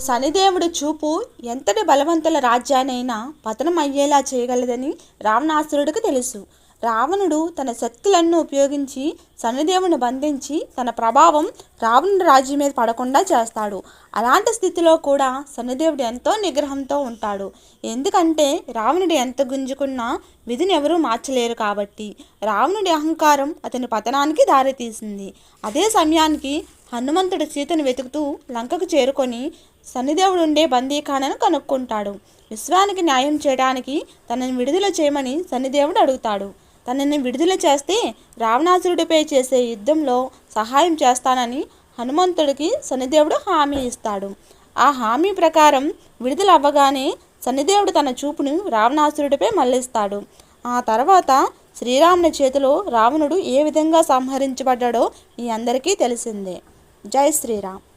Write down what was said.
శనిదేవుడి చూపు ఎంతటి బలవంతుల రాజ్యానైనా పతనం అయ్యేలా చేయగలదని రావణాసురుడికి తెలుసు. రావణుడు తన శక్తులను ఉపయోగించి శనిదేవుని బంధించి తన ప్రభావం రావణుడి రాజ్యం మీద పడకుండా చేస్తాడు. అలాంటి స్థితిలో కూడా శనిదేవుడు ఎంతో నిగ్రహంతో ఉంటాడు. ఎందుకంటే రావణుడు ఎంత గుంజుకున్నా విధిని ఎవరూ మార్చలేరు కాబట్టి. రావణుడి అహంకారం అతని పతనానికి దారితీసింది. అదే సమయానికి హనుమంతుడు సీతను వెతుకుతూ లంకకు చేరుకొని శనిదేవుడు ఉండే బందీఖానను కనుక్కుంటాడు. విశ్వానికి న్యాయం చేయడానికి తనని విడుదల చేయమని శనిదేవుడు అడుగుతాడు. తనని విడుదల చేస్తే రావణాసురుడిపై చేసే యుద్ధంలో సహాయం చేస్తానని హనుమంతుడికి శనిదేవుడు హామీ ఇస్తాడు. ఆ హామీ ప్రకారం విడుదల అవ్వగానే శనిదేవుడు తన చూపును రావణాసురుడిపై మళ్ళిస్తాడు. ఆ తర్వాత శ్రీరాముని చేతిలో రావణుడు ఏ విధంగా సంహరించబడ్డాడో మీ అందరికీ తెలిసిందే. జై శ్రీరామ్.